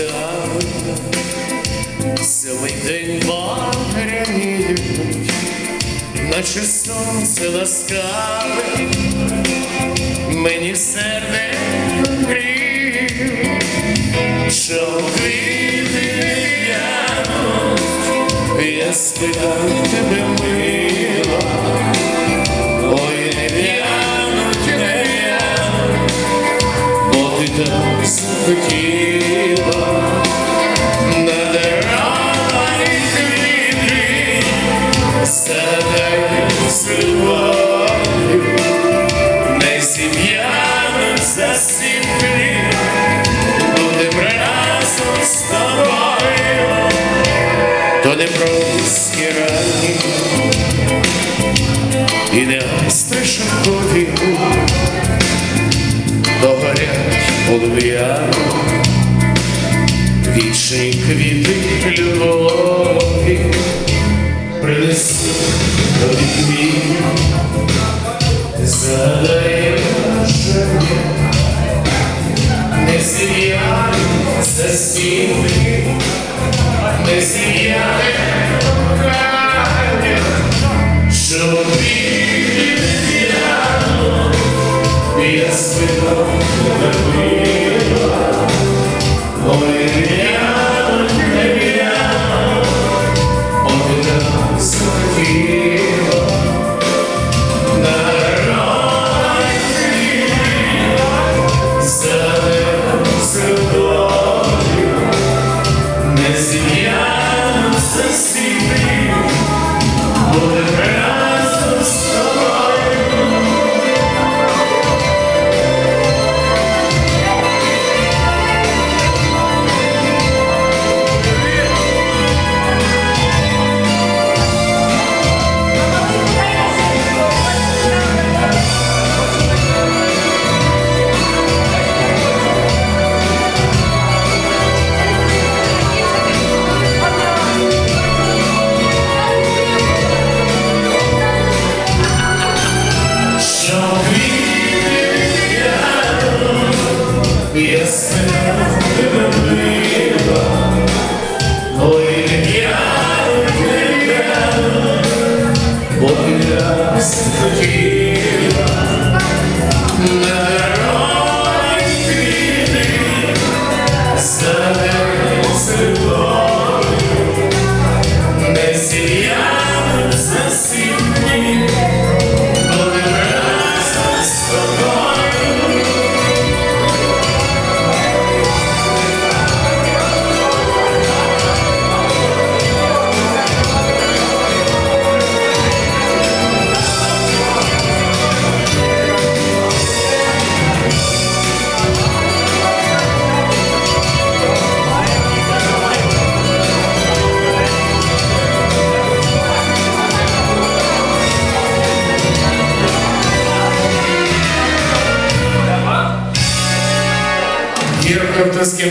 ставить, Сьомий день багряні йдуть, наче сонце ласкаве, мені серденько гріє, що квіти в'януть, я спитав тебе мила, ой, не з любов'ю, не зім'януть засіплі, будем то не просто рані, і не страшкові, то горять полум'яно вічні квіти любові принеси тобі квіт, задай бажання, не зів'яли за стіни, не зів'яли кохання, що не я спитав тебе. мила, хотіла. Картовський